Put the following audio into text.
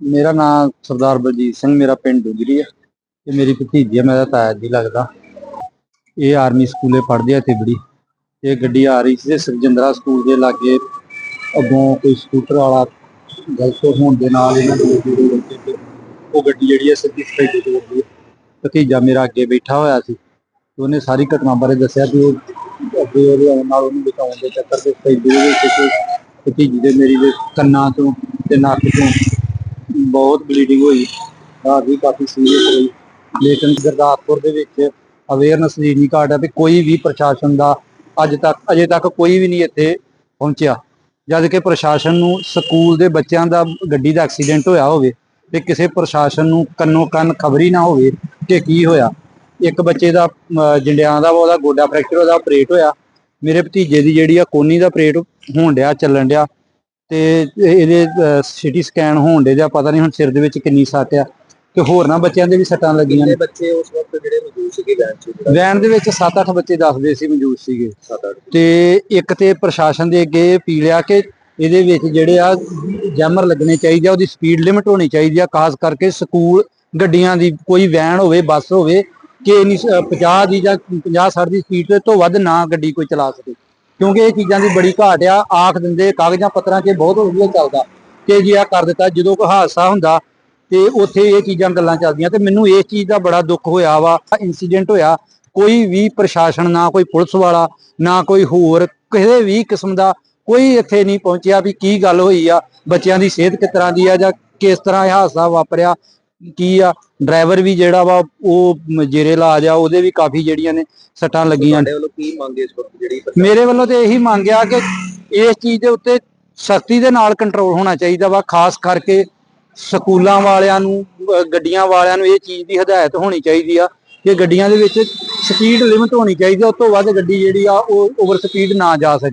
ਮੇਰਾ ਨਾਮ ਸਰਦਾਰ ਬਲਜੀਤ ਸਿੰਘ, ਮੇਰਾ ਪਿੰਡ ਡੁਗਰੀ ਹੈ ਤੇ ਮੇਰੀ ਭਤੀਜੀ ਹੈ ਮੇਰਾ ਤਾਇਆ ਜੀ ਲੱਗਦਾ। ਇਹ ਆਰਮੀ ਸਕੂਲੇ ਪੜ੍ਹਦੇ ਆ ਤਿਬੜੀ। ਇਹ ਗੱਡੀ ਆ ਰਹੀ ਸੀ ਤੇ ਸਕੂਲ ਦੇ ਲਾਗੇ। ਅੱਗੋਂ ਕੋਈ ਸਕੂਟਰ ਵਾਲਾ ਗਲਤ ਹੋਣ ਦੇ ਨਾਲ ਇਹਨਾਂ ਦੇ ਉਹ ਗੱਡੀ ਜਿਹੜੀ ਹੈ ਸਿੱਧੀ ਸਪੀਡ ਤੇ ਵੱਜੀ ਭਤੀਜਾ ਮੇਰਾ ਅੱਗੇ ਬੈਠਾ ਹੋਇਆ ਸੀ। ਉਹਨੇ ਸਾਰੀ ਘਟਨਾ ਬਾਰੇ ਦੱਸਿਆ ਵੀ ਉਹ ਅੱਗੇ ਉਹਦੇ ਨਾਲ ਉਹਨੂੰ ਬਚਾਉਣ ਦੇ ਚੱਕਰ ਦੇ ਸਪੀਡ ਦੇ ਭਤੀਜੀ ਦੇ ਮੇਰੀ ਦੇ ਕੰਨਾਂ ਤੋਂ ਤੇ ਨੱਕ ਤੋਂ ਬਹੁਤ ਬਲੀਡਿੰਗ ਹੋਈ। ਹਾਰ ਵੀ ਕਾਫੀ ਸੀਰੀਅਸ ਹੋਈ। ਲੇਕਿਨ ਗੁਰਦਾਸਪੁਰ ਦੇ ਵਿੱਚ ਅਵੇਅਰਨੈਸ ਦੀ ਨਹੀਂ ਘਾਟ ਹੈ ਵੀ ਕੋਈ ਵੀ ਪ੍ਰਸ਼ਾਸਨ ਦਾ ਅੱਜ ਤੱਕ ਅਜੇ ਤੱਕ ਕੋਈ ਵੀ ਨਹੀਂ ਇੱਥੇ ਪਹੁੰਚਿਆ। ਜਦ ਕਿ ਪ੍ਰਸ਼ਾਸਨ ਨੂੰ ਸਕੂਲ ਦੇ ਬੱਚਿਆਂ ਦਾ ਗੱਡੀ ਦਾ ਐਕਸੀਡੈਂਟ ਹੋਇਆ ਹੋਵੇ ਤੇ ਕਿਸੇ ਪ੍ਰਸ਼ਾਸਨ ਨੂੰ ਕੰਨੋ ਕੰਨ ਖਬਰੀ ਨਾ ਹੋਵੇ ਕਿ ਕੀ ਹੋਇਆ। ਇੱਕ ਬੱਚੇ ਦਾ ਅਮ, ਜੰਡਿਆਂ ਦਾ ਉਹਦਾ ਗੋਡਾ ਫ੍ਰੈਕਚਰ ਉਹਦਾ ਆਪਰੇਟ ਹੋਇਆ। ਮੇਰੇ ਭਤੀਜੇ ਦੀ ਜਿਹੜੀ ਆ ਕੋਨੀ ਦਾ ਆਪਰੇਟ ਹੋਣ ਡਿਆ ਚੱਲਣ ਡਿਆ। ਤੇ ਇਹ- ਇਹਦੇ ਸਿਟੀ ਸਕੈਨ ਹੋਣ ਦੇ ਜਾਂ ਪਤਾ ਨਹੀਂ ਹੁਣ ਸਿਰ ਦੇ ਵਿੱਚ ਕਿੰਨੀ ਸੱਟ ਆ ਤੇ ਹੋਰਨਾਂ ਬੱਚਿਆਂ ਦੇ ਵੀ ਸੱਟਾਂ ਲੱਗੀਆਂ ਨੇ। ਬੱਚੇ ਉਸ ਵਕਤ ਜਿਹੜੇ ਮੌਜੂਦ ਸੀਗੇ ਵੈਨ 'ਚ? ਵੈਨ ਦੇ ਵਿੱਚ 7-8 ਬੱਚੇ ਦੱਸਦੇ ਸੀ ਮੌਜੂਦ ਸੀਗੇ। 7-8 ਤੇ ਇੱਕ ਤੇ ਪ੍ਰਸ਼ਾਸਨ ਦੇ ਅੱਗੇ ਪੀ ਲਿਆ ਕਿ ਇਹਦੇ ਵਿੱਚ ਜਿਹੜੇ ਆ ਜੈਮਰ ਲੱਗਣੇ ਚਾਹੀਦੇ ਆ ਉਹਦੀ ਸਪੀਡ ਲਿਮਟ ਹੋਣੀ ਚਾਹੀਦੀ ਆ ਖਾਸ ਕਰਕੇ ਸਕੂਲ ਗੱਡੀਆਂ ਦੀ ਕੋਈ ਵੈਨ ਹੋਵੇ ਬੱਸ ਹੋਵੇ ਕਿ ਇੰਨੀ ਸ- 50 ਦੀ ਜਾਂ 50 60 ਦੀ ਸਪੀਡ ਤੋਂ ਵੱਧ ਨਾ ਗੱਡੀ ਕੋਈ ਚਲਾ ਸਕੇ। ਕਿਉਂਕਿ ਇਹ ਚੀਜ਼ਾਂ ਦੀ ਬੜੀ ਘਾਟ ਆ, ਆਖ ਦਿੰਦੇ, ਕਾਗਜ਼ਾਂ, ਪੱਤਰਾਂ 'ਚ ਬਹੁਤ ਵਧੀਆ ਚੱਲਦਾ। ਕਿ ਜੀ ਆ ਕਰ ਦਿੱਤਾ, ਜਦੋਂ ਕੋਈ ਹਾਦਸਾ ਹੁੰਦਾ, ਤੇ ਉੱਥੇ ਇਹ ਚੀਜ਼ਾਂ ਗੱਲਾਂ ਚੱਲਦੀਆਂ। ਤੇ ਮੈਨੂੰ ਇਸ ਚੀਜ਼ ਦਾ ਬੜਾ ਦੁੱਖ ਹੋਇਆ ਵਾ ਇਨਸੀਡੈਂਟ ਹੋਇਆ। ਕੋਈ ਵੀ ਪ੍ਰਸ਼ਾਸਨ, ਨਾ ਕੋਈ ਪੁਲਿਸ ਵਾਲਾ, ਨਾ ਕੋਈ ਹੋਰ, ਕਿਸੇ ਵੀ ਕਿਸਮ ਦਾ ਕੋਈ ਇੱਥੇ ਨਹੀਂ ਪਹੁੰਚਿਆ ਵੀ ਕੀ ਗੱਲ ਹੋਈ ਆ, ਬੱਚਿਆਂ ਦੀ ਸਿਹਤ ਕਿਸ ਤਰ੍ਹਾਂ ਦੀ ਆ ਜਾਂ ਕਿਸ ਤਰ੍ਹਾਂ ਇਹ ਹਾਦਸਾ ਵਾਪਰਿਆ। ਕੀ ਆ ਡਰਾਈਵਰ ਵੀ ਜਿਹੜਾ ਵਾ ਉਹ ਜੇਰੇ ਇਲਾਜ ਆ ਉਹਦੇ ਵੀ ਕਾਫੀ ਜਿਹੜੀਆਂ ਨੇ ਸੱਟਾਂ ਲੱਗੀਆਂ ਤੁਹਾਡੇ ਵੱਲੋਂ ਕੀ ਮੰਗ ਇਸ ਵਕਤ ਜਿਹੜੀ ਮੇਰੇ ਵੱਲੋਂ ਤੇ ਇਹੀ ਮੰਗਿਆ ਕਿ ਇਸ ਚੀਜ਼ ਦੇ ਉੱਤੇ ਸਖਤੀ ਦੇ ਨਾਲ ਕੰਟਰੋਲ ਹੋਣਾ ਚਾਹੀਦਾ ਵਾ ਖਾਸ ਕਰਕੇ ਸਕੂਲਾਂ ਵਾਲਿਆਂ ਨੂੰ ਗੱਡੀਆਂ ਵਾਲਿਆਂ ਨੂੰ ਇਹ ਚੀਜ਼ ਦੀ ਹਦਾਇਤ ਹੋਣੀ ਚਾਹੀਦੀ ਆ ਕਿ ਗੱਡੀਆਂ ਦੇ ਵਿੱਚ ਸਪੀਡ ਲਿਮਟ ਹੋਣੀ ਚਾਹੀਦੀ ਆ ਉਸ ਤੋਂ ਵੱਧ ਗੱਡੀ ਜਿਹੜੀ ਆ ਉਹ ਓਵਰ ਸਪੀਡ ਨਾ ਜਾ ਸਕੇ।